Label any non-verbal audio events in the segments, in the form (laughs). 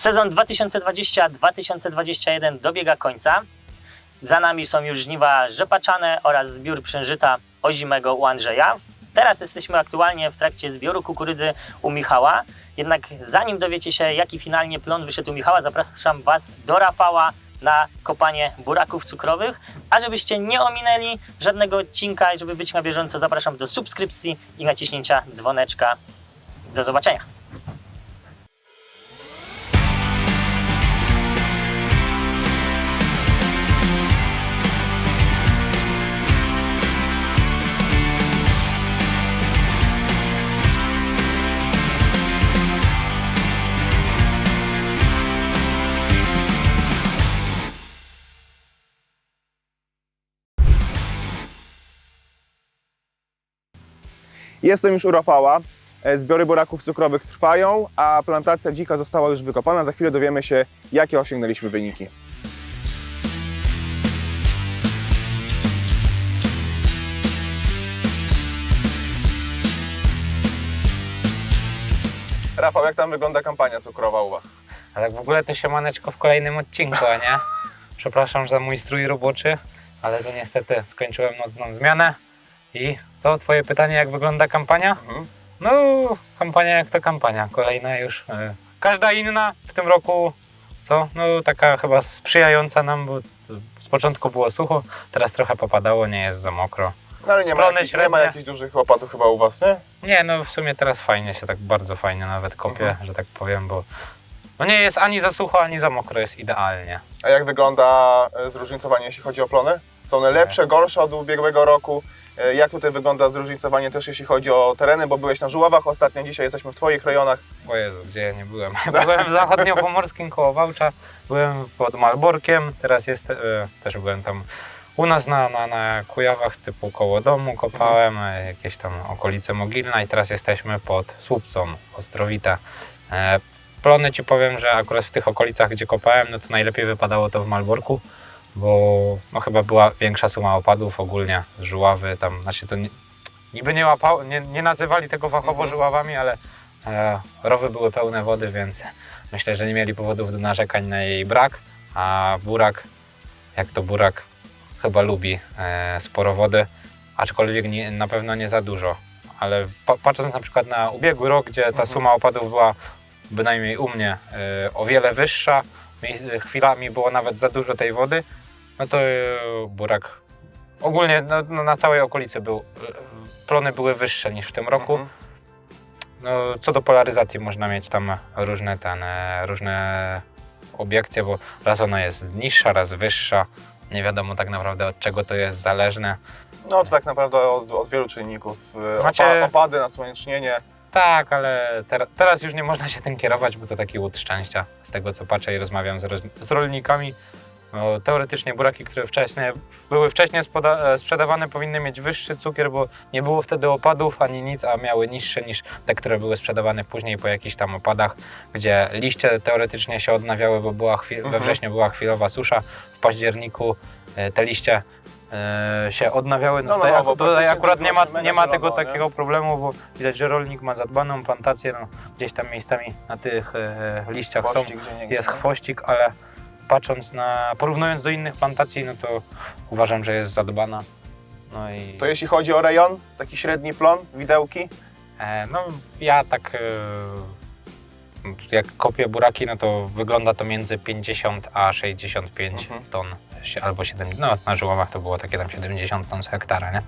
Sezon 2020-2021 dobiega końca. Za nami są już żniwa rzepaczane oraz zbiór przężyta ozimego u Andrzeja. Teraz jesteśmy aktualnie w trakcie zbioru kukurydzy u Michała. Jednak zanim dowiecie się, jaki finalnie plon wyszedł u Michała, zapraszam Was do Rafała na kopanie buraków cukrowych. A żebyście nie ominęli żadnego odcinka i żeby być na bieżąco, zapraszam do subskrypcji i naciśnięcia dzwoneczka. Do zobaczenia. Jestem już u Rafała. E, Zbiory buraków cukrowych trwają, a plantacja dzika została już wykopana. Za chwilę dowiemy się, jakie osiągnęliśmy wyniki. Rafał, jak tam wygląda kampania cukrowa u Was? A tak w ogóle to się maneczko w kolejnym odcinku, a nie? (laughs) Przepraszam za mój strój roboczy, ale to niestety skończyłem nocną zmianę. I co, twoje pytanie, jak wygląda kampania? Mhm. No, kampania jak to kampania, kolejna już. e, Każda inna w tym roku, co? No taka chyba sprzyjająca nam, bo z początku było sucho, teraz trochę popadało, nie jest za mokro. No ale nie ma, Plony jakich, nie ma średnie. jakichś dużych opadów chyba u Was, nie? Nie, no w sumie teraz fajnie się tak bardzo fajnie nawet kopie, Mhm. że tak powiem, bo no nie jest ani za sucho, ani za mokro, jest idealnie. A jak wygląda e, zróżnicowanie, jeśli chodzi o plony? Są one lepsze, gorsze od ubiegłego roku? E, Jak tutaj wygląda zróżnicowanie też, jeśli chodzi o tereny? Bo byłeś na Żuławach ostatnio, dzisiaj jesteśmy w Twoich rejonach. O Jezu, gdzie ja nie byłem? (laughs) Byłem w zachodniopomorskim koło Wałcza, byłem pod Malborkiem, teraz jest, e, też byłem tam u nas na, na, na Kujawach, typu koło domu kopałem, e, jakieś tam okolice Mogilna i teraz jesteśmy pod Słupcą, Ostrowita. Plony Ci powiem, że akurat w tych okolicach, gdzie kopałem, no to najlepiej wypadało to w Malborku, bo no chyba była większa suma opadów ogólnie żuławy, tam, znaczy to nie, niby nie, łapał, nie, nie nazywali tego fachowo Mhm. żuławami, ale e, rowy były pełne wody, więc myślę, że nie mieli powodów do narzekań na jej brak, a burak, jak to burak, chyba lubi e, sporo wody, aczkolwiek nie, na pewno nie za dużo, ale pa, patrząc na przykład na ubiegły rok, gdzie ta Mhm. suma opadów była bynajmniej u mnie e, o wiele wyższa, mi- chwilami było nawet za dużo tej wody, no to e, burak ogólnie no, no, na całej okolicy był, e, plony były wyższe niż w tym roku. Mhm. No, co do polaryzacji można mieć tam różne, ten, różne obiekcje, bo raz ona jest niższa, raz wyższa. Nie wiadomo tak naprawdę od czego to jest zależne. No to tak naprawdę od, od wielu czynników. E, Macie- Opa, opady, nasłonecznienie. Tak, ale ter teraz już nie można się tym kierować, bo to taki łód szczęścia. Z tego co patrzę i rozmawiam z, roz z rolnikami, teoretycznie buraki, które wcześniej, były wcześniej e, sprzedawane powinny mieć wyższy cukier, bo nie było wtedy opadów ani nic, a miały niższe niż te, które były sprzedawane później po jakichś tam opadach, gdzie liście teoretycznie się odnawiały, bo była we Mhm. wrześniu była chwilowa susza, w październiku e, te liście e, się odnawiały. No, No, no, tutaj, no, bo tutaj akurat nie ma, nie ma tego zielono, nie? takiego problemu, bo widać, że rolnik ma zadbaną plantację, no, gdzieś tam miejscami na tych e, liściach są, Chwościk, nie jest chwościk, ale patrząc na, porównując do innych plantacji, no to uważam, że jest zadbana. No i To jeśli chodzi o rejon, taki średni plon, widełki. e, no ja tak e, jak kopię buraki, no to wygląda to między 50 a 65 Mhm. ton, si- albo 70, no na żuławach to było takie tam 70 ton z hektara, nie?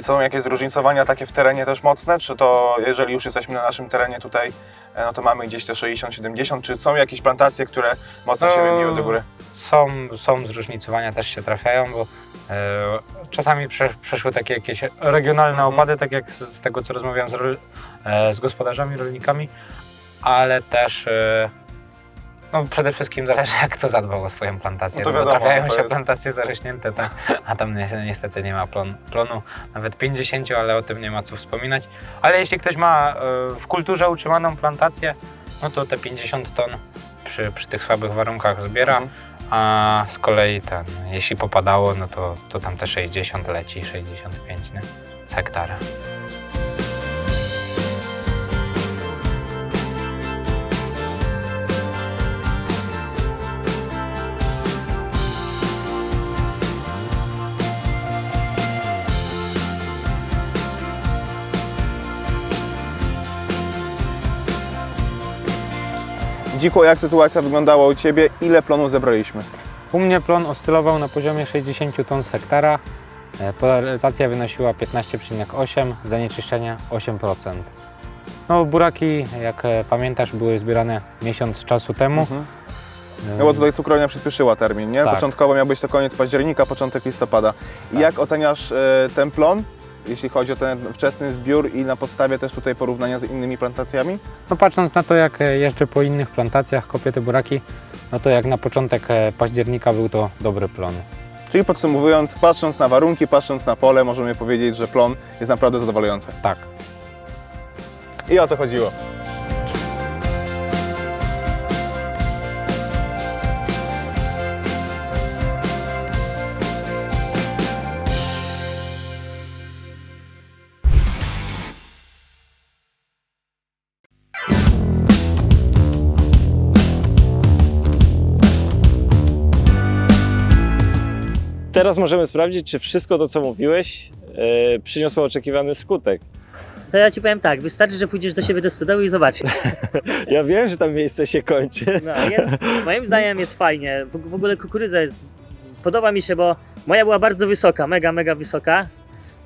Są jakieś zróżnicowania takie w terenie też mocne? Czy to jeżeli już jesteśmy na naszym terenie tutaj, e, no to mamy gdzieś te 60-70? Czy są jakieś plantacje, które mocno się No, wybiły do góry? Są, są zróżnicowania, też się trafiają, bo e, czasami prze, przeszły takie jakieś regionalne Mhm. opady, tak jak z, tego, co rozmawiałem z, e, z gospodarzami, rolnikami, ale też no przede wszystkim zależy, jak kto zadbał o swoją plantację. No to wiadomo, trafiają to się jest- plantacje zarośnięte, tak, a tam ni- niestety nie ma plon, plonu, nawet 50, ale o tym nie ma co wspominać. Ale jeśli ktoś ma e, w kulturze utrzymaną plantację, no to te 50 ton przy, przy tych słabych warunkach zbiera. Mhm. A z kolei ten, jeśli popadało, no to, to tam te 60 leci, 65 nie? z hektara. Dziko, jak sytuacja wyglądała u Ciebie? Ile plonu zebraliśmy? U mnie plon oscylował na poziomie 60 ton z hektara. E, Polaryzacja wynosiła 15,8, zanieczyszczenie 8%. No, buraki, jak e, pamiętasz, były zbierane miesiąc czasu temu. Mhm. No bo tutaj cukrownia przyspieszyła termin, nie? Tak. Początkowo miał być to koniec października, początek listopada. I Tak. jak oceniasz e, ten plon, jeśli chodzi o ten wczesny zbiór i na podstawie też tutaj porównania z innymi plantacjami? No, patrząc na to, jak e, jeżdżę po innych plantacjach, kopię te buraki, no to jak na początek e, października był to dobry plon. Czyli podsumowując, patrząc na warunki, patrząc na pole, możemy powiedzieć, że plon jest naprawdę zadowalający. Tak. I o to chodziło. Teraz możemy sprawdzić, czy wszystko to, co mówiłeś, e, przyniosło oczekiwany skutek. To ja ci powiem tak, wystarczy, że pójdziesz do siebie do stodoły i zobaczysz. (laughs) Ja wiem, że tam miejsce się kończy. No, jest, moim zdaniem jest fajnie. W, w ogóle kukurydza jest. Podoba mi się, bo moja była bardzo wysoka, mega, mega wysoka.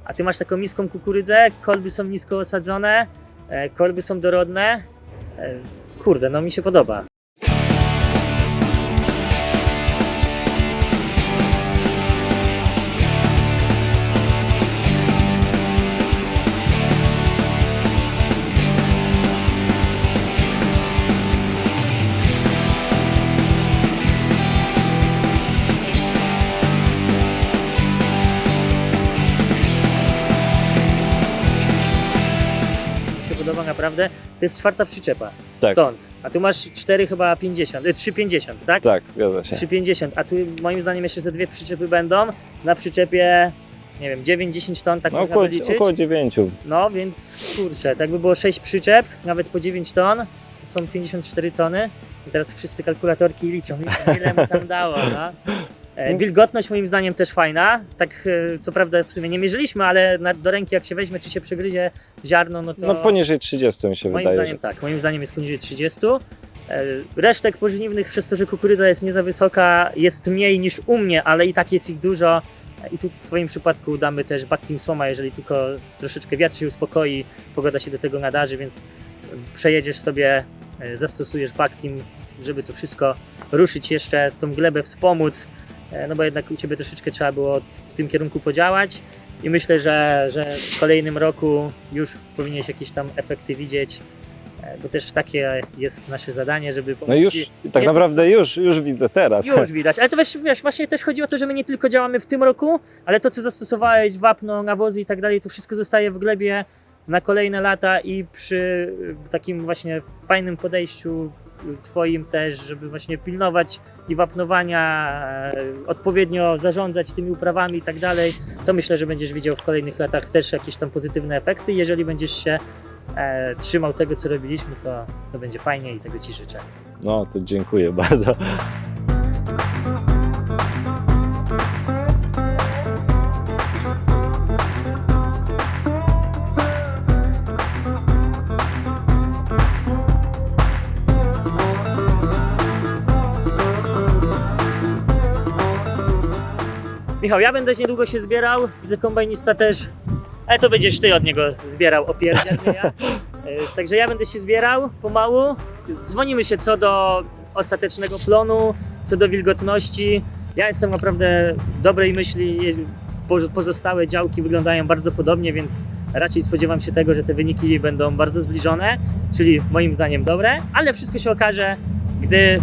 A ty masz taką niską kukurydzę, kolby są nisko osadzone, e, kolby są dorodne. E, kurde, no mi się podoba. Naprawdę. To jest czwarta przyczepa. Tak. Stąd. A tu masz 4 chyba 50, e, 3,50, tak? Tak, zgadza się. 3,50. A tu moim zdaniem jeszcze ze dwie przyczepy będą. Na przyczepie, nie wiem, 9-10 ton, tak No, można około, wyliczyć. około 9. No więc kurczę, tak by było 6 przyczep, nawet po 9 ton, to są 54 tony. I teraz wszyscy kalkulatorki liczą, liczą ile mu tam dało. No. (laughs) E, Wilgotność moim zdaniem też fajna. Tak e, co prawda w sumie nie mierzyliśmy, ale na, do ręki jak się weźmie, czy się przegryzie ziarno, no to No poniżej 30 mi się moim wydaje. zdaniem tak. Moim zdaniem jest poniżej 30. E, Resztek pożniwnych przez to, że kukurydza jest nie za wysoka, jest mniej niż u mnie, ale i tak jest ich dużo. I tu w Twoim przypadku damy też Bactim Słoma, jeżeli tylko troszeczkę wiatr się uspokoi, pogoda się do tego nadarzy, więc przejedziesz sobie, zastosujesz Bactim, żeby to wszystko ruszyć jeszcze, tą glebę wspomóc, no bo jednak u Ciebie troszeczkę trzeba było w tym kierunku podziałać. I myślę, że, że w kolejnym roku już powinieneś jakieś tam efekty widzieć, e, bo też takie jest nasze zadanie, żeby pomóc No już, ci. tak naprawdę już, już widzę teraz. Już (laughs) widać, ale to wiesz, wiesz, właśnie też chodzi o to, że my nie tylko działamy w tym roku, ale to co zastosowałeś, wapno, nawozy i tak dalej, to wszystko zostaje w glebie na kolejne lata i przy takim właśnie fajnym podejściu twoim też, żeby właśnie pilnować i wapnowania, e, odpowiednio zarządzać tymi uprawami i tak dalej, to myślę, że będziesz widział w kolejnych latach też jakieś tam pozytywne efekty. Jeżeli będziesz się e, trzymał tego, co robiliśmy, to, to będzie fajnie i tego Ci życzę. No to dziękuję bardzo. Michał, ja będę niedługo się zbierał, widzę kombajnista też, ale to będziesz ty od niego zbierał, opierdziel nie ja. (laughs) E, Także ja będę się zbierał pomału. Dzwonimy się co do ostatecznego plonu, co do wilgotności. Ja jestem naprawdę dobrej myśli. Po- Pozostałe działki wyglądają bardzo podobnie, więc raczej spodziewam się tego, że te wyniki będą bardzo zbliżone, czyli moim zdaniem dobre, ale wszystko się okaże, gdy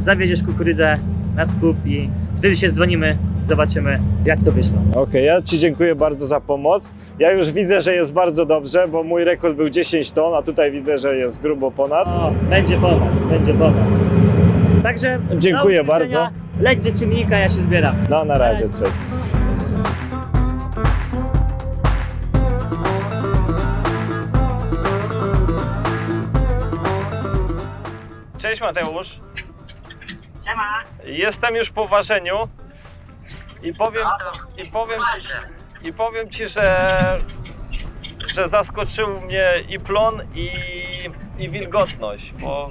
zawieziesz kukurydzę na skup i wtedy się dzwonimy, zobaczymy jak to wyszło. Okej, ja Ci dziękuję bardzo za pomoc. Ja już widzę, że jest bardzo dobrze, bo mój rekord był 10 ton, a tutaj widzę, że jest grubo ponad. O, będzie ponad, będzie ponad. Także Dziękuję bardzo. Leć do czymnika, ja się zbieram. No na razie, cześć. Cześć Mateusz. Siema. Jestem już po ważeniu i powiem, i powiem, ci, i powiem ci, że, że zaskoczył mnie i plon, i, i wilgotność, bo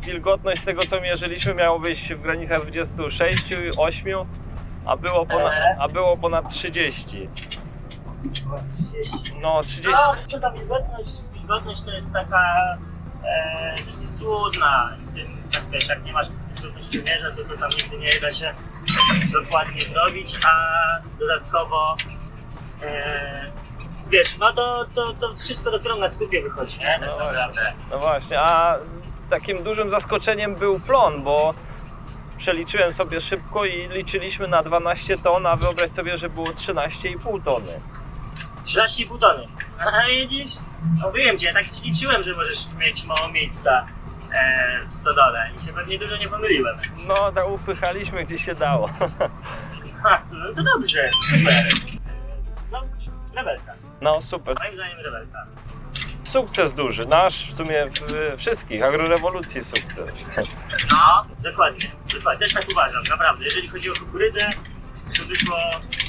wilgotność z tego co mierzyliśmy miało być w granicach 26, 8, a było ponad, a było ponad 30. No 30. No, wiesz co, ta wilgotność, wilgotność to jest taka e, dosyć złudna. Tym, tak wiesz, jak nie masz wilgotności mierza, to, to tam nigdy nie da się dokładnie zrobić, a dodatkowo e, wiesz, no to, to, to wszystko dopiero na skupie wychodzi, nie? Tak No naprawdę. No właśnie, a takim dużym zaskoczeniem był plon, bo przeliczyłem sobie szybko i liczyliśmy na 12 ton, a wyobraź sobie, że było 13,5 tony. 13,5 tony. A widzisz? Mówiłem ci, ja tak ci liczyłem, że możesz mieć mało miejsca e, w stodole i się pewnie dużo nie pomyliłem. No, tak upychaliśmy gdzie się dało. (laughs) Ha, no to dobrze, super. No, rebelka. No super. Moim zdaniem rebelka. Sukces duży, nasz w sumie w, wszystkich, agrorewolucji sukces. No, dokładnie, dokładnie, też tak uważam, naprawdę. Jeżeli chodzi o kukurydzę, to wyszło,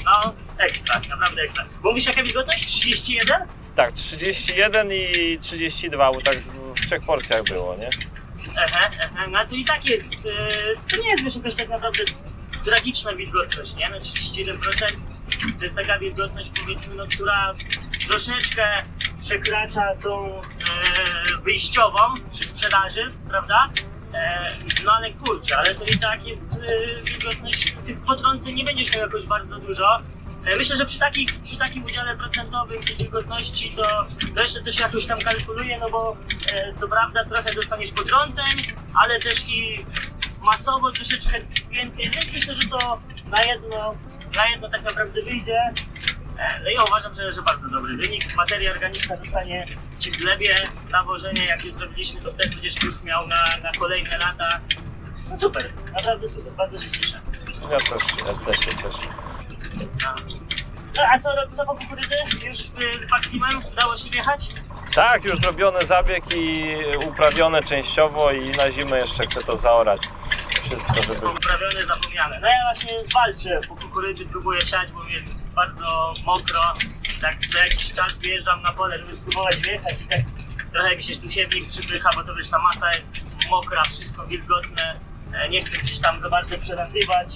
no, ekstra, naprawdę ekstra. Bo mówisz jaka wilgotność? 31? Tak, 31 i 32, bo tak w, w trzech porcjach było, nie? Ehe, ehe, no to i tak jest, e, to nie jest wiesz, jakaś tak naprawdę tragiczna wilgotność, nie? No 31% to jest taka wilgotność powiedzmy, no, która troszeczkę przekracza tą e, wyjściową przy sprzedaży, prawda? E, no ale kurczę, ale to i tak jest e, wilgotność, tych potrąceń nie będziesz miał jakoś bardzo dużo. E, Myślę, że przy, takich, przy takim udziale procentowym tej wilgotności to, jeszcze też jakoś tam kalkuluje, no bo e, co prawda trochę dostaniesz potrąceń, ale też i masowo troszeczkę więcej, więc myślę, że to na jedno, na jedno tak naprawdę wyjdzie. E, No ja uważam, że, że bardzo dobry wynik. Materia organiczna zostanie Ci w glebie. Nawożenie, jakie zrobiliśmy, to wtedy będziesz już miał na, na kolejne lata. No super, naprawdę super, bardzo się cieszę. Ja też, ja też się cieszę. No, a co, co po kukurydzy? Już y, z Baktimem udało się wjechać? Tak, już zrobiony zabieg i uprawione częściowo i na zimę jeszcze chcę to zaorać. Wszystko, żeby... Uprawione, zapomniane. No ja właśnie walczę po kukurydzy, próbuję siać, bo jest bardzo mokro. Tak co jakiś czas wyjeżdżam na pole, żeby spróbować wjechać i tak trochę mi się tu siewnik przypycha, bo to wiesz, ta masa jest mokra, wszystko wilgotne. E, Nie chcę gdzieś tam za bardzo przelatywać,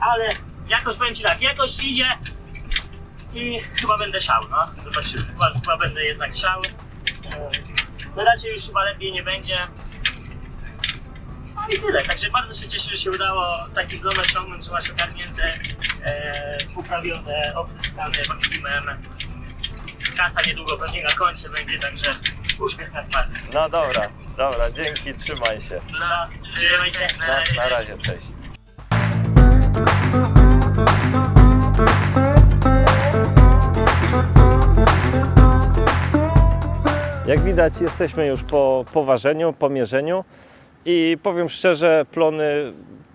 ale jakoś powiem Ci tak, jakoś idzie i chyba będę siał, no. Zobaczymy, chyba, chyba będę jednak siał. E, No raczej już chyba lepiej nie będzie. No i tyle, także bardzo się cieszę, że się udało taki blon osiągnąć, że masz ogarnięte, e, uprawione, opryskane wakimem. Kasa niedługo pewnie na koncie będzie, także uśmiech na twarzy. No dobra, dobra, dzięki, trzymaj się. No, trzymaj się, na Na, razie. na razie, cześć. Jak widać, jesteśmy już po poważeniu, po mierzeniu i powiem szczerze, plony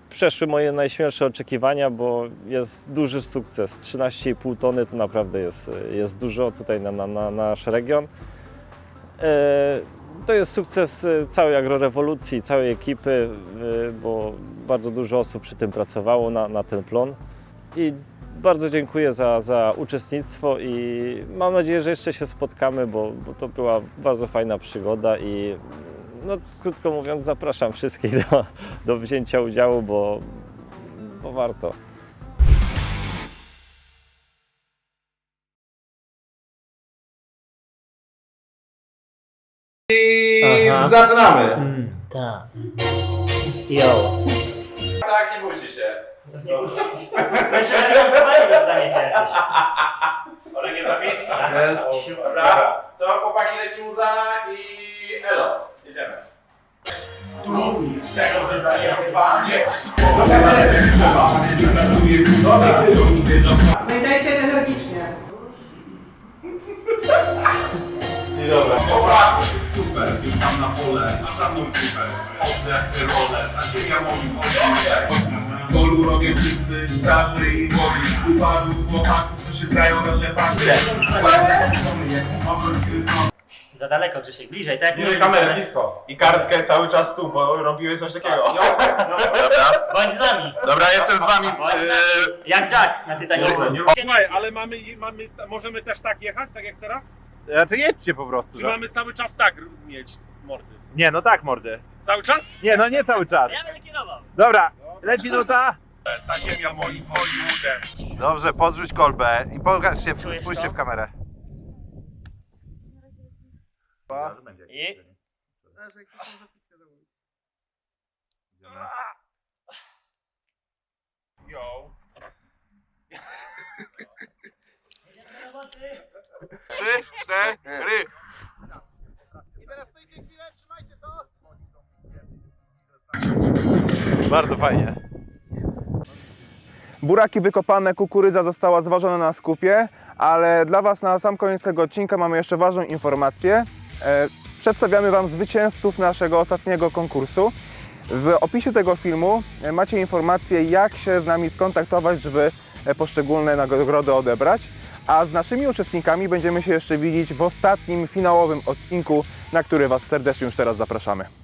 przeszły moje najśmielsze oczekiwania, bo jest duży sukces. 13,5 tony to naprawdę jest, jest dużo tutaj na, na, na nasz region. E, To jest sukces e, całej agrorewolucji, całej ekipy, e, bo bardzo dużo osób przy tym pracowało na, na ten plon. I bardzo dziękuję za, za uczestnictwo i mam nadzieję, że jeszcze się spotkamy, bo, bo to była bardzo fajna przygoda i no, krótko mówiąc zapraszam wszystkich do, do wzięcia udziału, bo, bo warto. I Aha. zaczynamy! Tak. Yo. Tak, nie bójcie się. Zaświadczenie dostaniecie jakieś. Olek jest zapieska. Jest. Dobra, to chłopaki leci muza i elo. Jedziemy. Tu z tego, że daje chyba jest. Do kamery też trzeba. Pracuje budowa, No i dajcie energicznie. I dobra. Chłopak, super. Już tam na pole, a za mną super. Chodzę jak role, a ziemia moim chodzi. W polu robię wszyscy starzy i młodzi. Z wypadów chłopaków, co się znają na rzepacie. Za daleko, Grzesiek, bliżej, tak? jak Bliżej kamerę, blisko. I kartkę cały czas tu, bo robiłeś coś takiego. Dobra, Bądź z nami. dobra, jestem z wami. Bądź z nami. Jak Jack na Titanicu. Słuchaj, ale mamy, mamy, możemy też tak jechać, tak jak teraz? Znaczy jedźcie po prostu. Czy No. mamy cały czas tak mieć mordy? Nie, no tak mordę. Cały czas? Nie, no nie cały czas. Ja będę kierował. Dobra, leci nuta. Ta ziemia moim Hollywoodem. Dobrze, podrzuć kolbę i pokaż się, Czujesz spójrz się to? w kamerę. I Yo. Trzy, cztery. Bardzo fajnie. Buraki wykopane, kukurydza została zważona na skupie, ale dla Was na sam koniec tego odcinka mamy jeszcze ważną informację. E, Przedstawiamy Wam zwycięzców naszego ostatniego konkursu. W opisie tego filmu e, macie informację, jak się z nami skontaktować, żeby e, poszczególne nagrody odebrać. A z naszymi uczestnikami będziemy się jeszcze widzieć w ostatnim, finałowym odcinku, na który Was serdecznie już teraz zapraszamy.